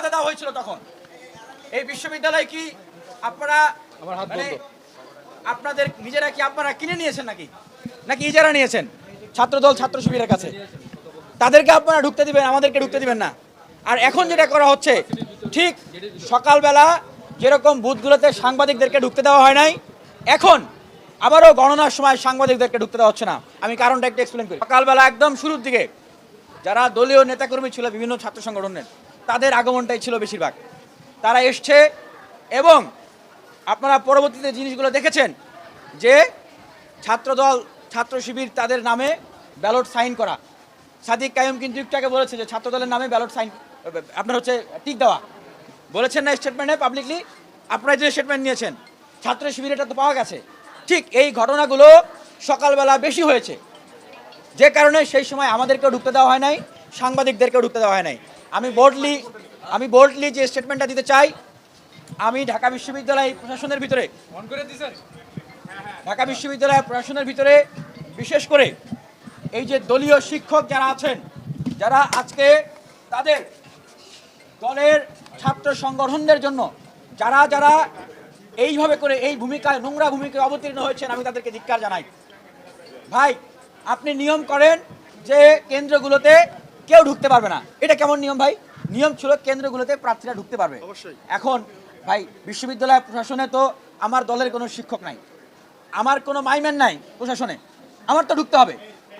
বাধা দেওয়া হয়েছিল তখন। এই বিশ্ববিদ্যালয় কি আপনারা মানে আপনাদের নিজেরা কি আপনারা কিনে নিয়েছেন নাকি? নাকি ইজারা নিয়েছেন? ছাত্রদল ছাত্র শিবিরের কাছে। তাদেরকে আপনারা ঢুকতে দিবেন আমাদেরকে ঢুকতে দিবেন না। আর এখন যেটা করা হচ্ছে ঠিক সকালবেলা যেরকম বুথগুলোতে সাংবাদিকদেরকে ঢুকতে দেওয়া হয় নাই এখন আবারও গণনার সময় সাংবাদিকদেরকে ঢুকতে দেওয়া হচ্ছে না। আমি কারণটা একটু এক্সপ্লেন করি। সকালবেলা একদম শুরুর দিকে যারা দলীয় নেতাকর্মী ছিল বিভিন্ন ছাত্র সংগঠনের তাদের আগমনটাই ছিল বেশিরভাগ। তারা এসছে এবং আপনারা পরবর্তীতে জিনিসগুলো দেখেছেন যে ছাত্রদল, ছাত্র শিবির তাদের নামে ব্যালট সাইন করা। সাদিক কায়ুম কিন্তু একটু আগে বলেছে যে ছাত্রদলের নামে ব্যালট সাইন, আপনার হচ্ছে টিক দেওয়া। বলেছেন না স্টেটমেন্টে পাবলিকলি আপনারা যে স্টেটমেন্ট নিয়েছেন, ছাত্র শিবির এটা তো পাওয়া গেছে। ঠিক এই ঘটনাগুলো সকালবেলা বেশি হয়েছে। যে কারণে সেই সময় আমাদেরকেও ঢুকতে দেওয়া হয় নাই, সাংবাদিকদেরকেও ঢুকতে দেওয়া হয় নাই। আমি বোল্ডলি আমি বোল্ডলি যে স্টেটমেন্টটা দিতে চাই আমি ঢাকা বিশ্ববিদ্যালয় প্রশাসনের ভিতরে ঢাকা বিশ্ববিদ্যালয় প্রশাসনের ভিতরে বিশেষ করে এই যে দলীয় শিক্ষক যারা আছেন যারা আজকে তাদের দলের ছাত্র সংগঠনদের জন্য যারা যারা এইভাবে করে এই ভূমিকায় নোংরা ভূমিকায় অবতীর্ণ হয়েছেন আমি তাদেরকে ধিক্কার জানাই। ভাই আপনি নিয়ম করেন যে কেন্দ্রগুলোতে কেউ ঢুকতে পারবে না। এটা কেমন নিয়ম ভাই? নিয়ম ছিল কেন্দ্রগুলোতে প্রার্থীরা ঢুকতে পারবে। এখন ভাই বিশ্ববিদ্যালয় প্রশাসনে তো আমার দলের কোনো শিক্ষক নাই। আমার কোনো মাইম্যান নাই প্রশাসনে। আমার তো ঢুকতে হবে।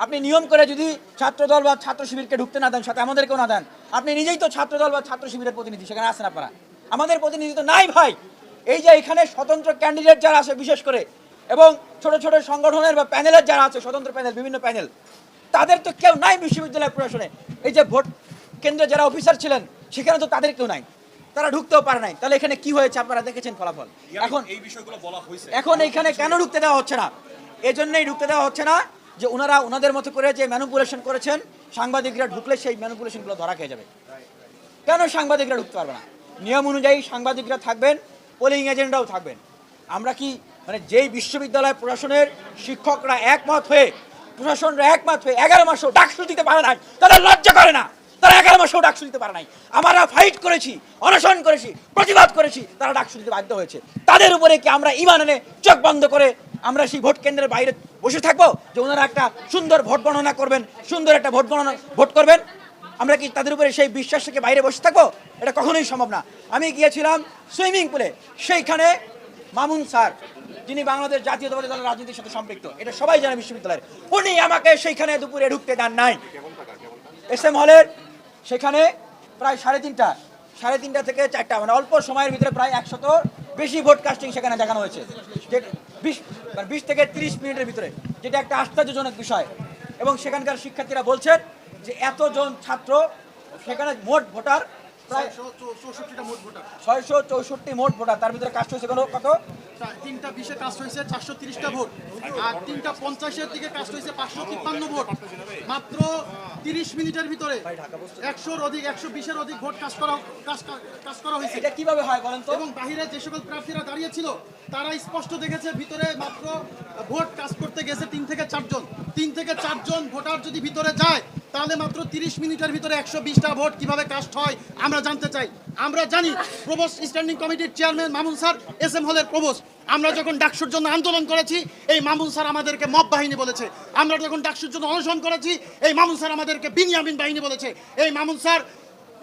আপনি নিয়ম করে যদি ছাত্রদল বা ছাত্র শিবিরকে ঢুকতে না দেন সাথে আমাদেরকেও না দেন আপনি নিজেই তো ছাত্রদল বা ছাত্র শিবিরের প্রতিনিধি সেখানে আসেন আপনারা। আমাদের প্রতিনিধি তো নাই ভাই। এই যে এখানে স্বতন্ত্র ক্যান্ডিডেট যারা আছে বিশেষ করে এবং ছোট ছোট সংগঠনের বা প্যানেলের যারা আছে স্বতন্ত্র প্যানেল বিভিন্ন প্যানেল তাদের তো কেউ নাই বিশ্ববিদ্যালয় প্রশাসনে। এই যে ভোট কেন্দ্রে যারা অফিসার ছিলেন সেখানে তো তাদের কেউ নাই। তারা ঢুকতেও পারে নাই। তাহলে এখানে কি হয়েছে আপনারা দেখেছেন ফলাফল? এখন এই বিষয়গুলো বলা হয়েছে। এখন এইখানে কেন ঢুকতে দেওয়া হচ্ছে না? এজন্যই ঢুকতে দেওয়া হচ্ছে না যে ওনারা ওনাদের মতো করে যে ম্যানুপুলেশন করেছেন সাংবাদিকরা ঢুকলে সেই ম্যানুপুলেশনগুলো ধরা খেয়ে যাবে। কেন সাংবাদিকরা ঢুকতে পারবে না? নিয়ম অনুযায়ী সাংবাদিকরা থাকবেন পোলিং এজেন্টরাও থাকবেন। আমরা কি মানে যেই বিশ্ববিদ্যালয় প্রশাসনের শিক্ষকরা একমত হয়ে প্রশাসনরা একমত হয়ে এগারো মাসেও ডাকসু দিতে পারে নাই। তারা লজ্জা করে না। তারা এগারো মাসেও ডাকসু দিতে পারে নাই। আমরা ফাইট করেছি, অনশন করেছি, প্রতিবাদ করেছি, তারা ডাকসু দিতে বাধ্য হয়েছে। তাদের উপরে কি আমরা ইমান এনে চোখ বন্ধ করে আমরা সেই ভোট কেন্দ্রের বাইরে বসে থাকব? যে ওনারা একটা সুন্দর ভোট গণনা করবেন, সুন্দর একটা ভোট গণনা, ভোট করবেন? আমরা কি তাদের উপরে সেই বিশ্বাস থেকে বাইরে বসে থাকব? এটা কখনোই সম্ভব না। আমি গিয়েছিলাম সুইমিং পুলে। সেইখানে মামুন স্যার যিনি বাংলাদেশ জাতীয়তাবাদী দলের রাজনীতির সাথে সম্পৃক্ত, এটা সবাই জানে বিশ্ববিদ্যালয়ের। উনি আমাকে সেইখানে দুপুরে ঢুকতে দেন নাই। এস এম হলের সেখানে প্রায় সাড়ে তিনটা সাড়ে তিনটা থেকে চারটা মানে অল্প সময়ের ভিতরে প্রায় একশত বেশি ভোট কাস্টিং সেখানে দেখানো হয়েছে। যে বিশ মানে বিশ থেকে তিরিশ মিনিটের ভিতরে, যেটা একটা আশ্চর্যজনক বিষয়। এবং সেখানকার শিক্ষার্থীরা বলছেন যে এতজন ছাত্র, সেখানে মোট ভোটার প্রায় মোট ভোটার। ছয়শো চৌষট্টি মোট ভোটার। তার ভিতরে কাস্ট হয়েছে কোনো কত? তিনটা বিশে কাস্ট হয়েছে চারশো তিরিশটা ভোট। আর তিনটা পঞ্চাশের দিকে কাস্ট হয়েছে পাঁচশো তিপ্পান্ন ভোট। মাত্র তিরিশ মিনিটের ভিতরে একশোর অধিক একশো বিশের অধিক ভোট কাজ করা কাজ করা হয়েছে। এটা কীভাবে হয় বলেন তো? এবং বাহিরে যে সকল প্রার্থীরা দাঁড়িয়েছিল তারা স্পষ্ট দেখেছে ভিতরে মাত্র ভোট কাজ করতে গেছে তিন থেকে চারজন। তিন থেকে চারজন ভোটার যদি ভিতরে যায় তাহলে মাত্র তিরিশ মিনিটের ভিতরে একশো বিশটা ভোট কীভাবে কাস্ট হয় আমরা জানতে চাই। আমরা জানি প্রবোস স্ট্যান্ডিং কমিটির chairman Mamun sir S M হলের প্রবোস। আমরা যখন ডাকসুর জন্য আন্দোলন করেছি, এই মামুন স্যার আমাদেরকে মব বাহিনী বলেছে। আমরা যখন ডাকসুর জন্য অনশন করেছি, এই মামুন স্যার আমাদেরকে বিনিয়ামিন বাহিনী বলেছে। এই মামুন স্যার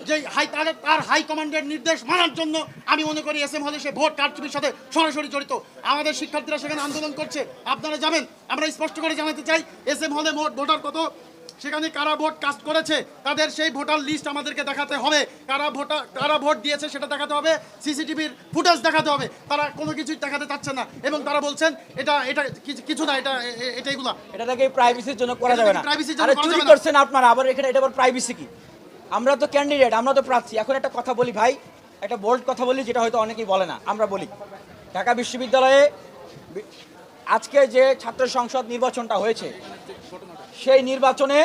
যে হাই তার তার হাই কমান্ডের নির্দেশ মানার জন্য আমি মনে করি এস এম হলে সে ভোট কারচুপির সাথে সরাসরি জড়িত। আমাদের শিক্ষার্থীরা সেখানে আন্দোলন করছে। আপনারা যাবেন, আমরা স্পষ্ট করে জানাতে চাই এস এম হলে মোট ভোটার কত? সেখানে কারা ভোট কাস্ট করেছে তাদের সেই ভোটার লিস্ট আমাদেরকে দেখাতে হবে। কারা ভোটার কারা ভোট দিয়েছে সেটা দেখাতে হবে সিসিটিভির ফুটেজ দেখাতে হবে। তারা কোনো কিছুই দেখাতে চাচ্ছে না এবং তারা বলছেন এটা এটা কিছু- না এটা এ- এ- এটা এগুলা। এটা থেকে প্রাইভেসির জন্য করা যাবে না। privacy র জন্য চুরি করছেন আপনারা আবার এখানে এটা আবার প্রাইভেসি কি? আমরা তো ক্যান্ডিডেট আমরা তো প্রার্থী। এখন একটা কথা বলি ভাই একটা বোল্ড কথা বলি যেটা হয়তো অনেকেই বলে না আমরা বলি। ঢাকা বিশ্ববিদ্যালয়ে আজকে যে ছাত্র সংসদ নির্বাচনটা হয়েছে, সেই নির্বাচনে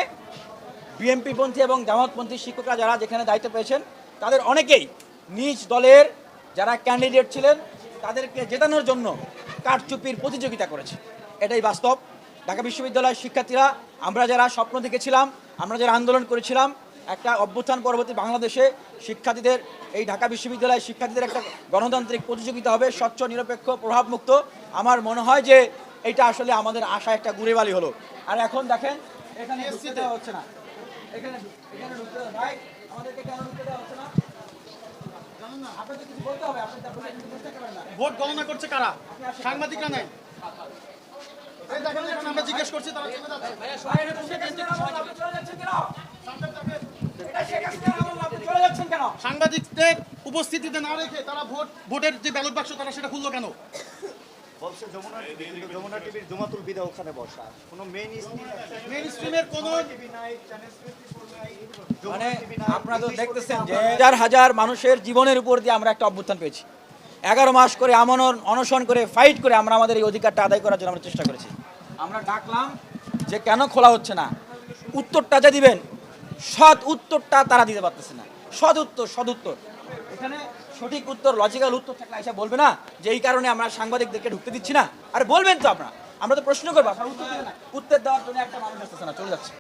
বিএমপিপন্থী এবং জামাতপন্থী শিক্ষকরা যারা যেখানে দায়িত্ব পেয়েছেন, তাদের অনেকেই নিজ দলের যারা ক্যান্ডিডেট ছিলেন, তাদেরকে জেতানোর জন্য কারচুপির প্রতিযোগিতা করেছে। এটাই বাস্তব। ঢাকা বিশ্ববিদ্যালয়ের শিক্ষার্থীরা, আমরা যারা স্বপ্ন দেখেছিলাম, আমরা যারা আন্দোলন করেছিলাম একটা অভ্যুত্থান পরবর্তী বাংলাদেশে শিক্ষার্থীদের এই ঢাকা বিশ্ববিদ্যালয়ে শিক্ষার্থীদের একটা গণতান্ত্রিক প্রতিযোগিতা হবে স্বচ্ছ নিরপেক্ষ প্রভাবমুক্ত। আমার মনে হয় যে এটা আসলে আমাদের আশা একটা গুড়েবালি হলো। আর এখন দেখেন এখানে ঢুকতে দেওয়া হচ্ছে না। এখানে এখানে ঢুকতে ভাই আমাদেরকে কেন ঢুকতে দেওয়া হচ্ছে না? জানেন না আপনাদের কিছু বলতে হবে? আপনি তারপরে কিছু বুঝতে পারবেন না। ভোট গণনা করছে কারা? সাংবাদিকরা নেই। এই দেখেন এখন আমরা জিজ্ঞেস করছি তারা চলে যাচ্ছে ভাই, এটা তো শেখ হাসিনার আমল, আপনি চলে যাচ্ছেন কেন? এটা শেখ হাসিনার আমল, আপনি চলে যাচ্ছেন কেন? সাংবাদিকদের উপস্থিতিতে না রেখে তারা ভোট ভোটের যে ব্যালট বাক্স তারা সেটা খুললো কেন? বলছে যমুনা টিভি যমুনা টিভির জুমাতুল বিদা ওখানে বসা। কোনো মেইন মেইন স্ট্রিমের কোনো টিভি নাই চ্যানেল নাই মানে আপনারা তো দেখতেছেন যে হাজার হাজার মানুষের জীবনের উপর দিয়ে আমরা একটা অভ্যুত্থান পেয়েছি। এগারো মাস করে আমন অনশন করে ফাইট করে আমরা আমাদের এই অধিকারটা আদায় করার জন্য আমরা চেষ্টা করেছি। আমরা ডাকলাম যে কেন খোলা হচ্ছে না? উত্তরটা যা দিবেন সৎ উত্তরটা তারা দিতে পারতেছে না। সৎ সদুত্তর। এখানে সঠিক উত্তর লজিক্যাল উত্তর থাকলে এসে বলবে না যে এই কারণে আমরা সাংবাদিকদেরকে ঢুকতে দিচ্ছি না। আর বলবেন তো আপনারা আমরা তো প্রশ্ন করব উত্তর দেওয়ার জন্য একটা মানুষ আসতেছে না, চলে যাচ্ছে।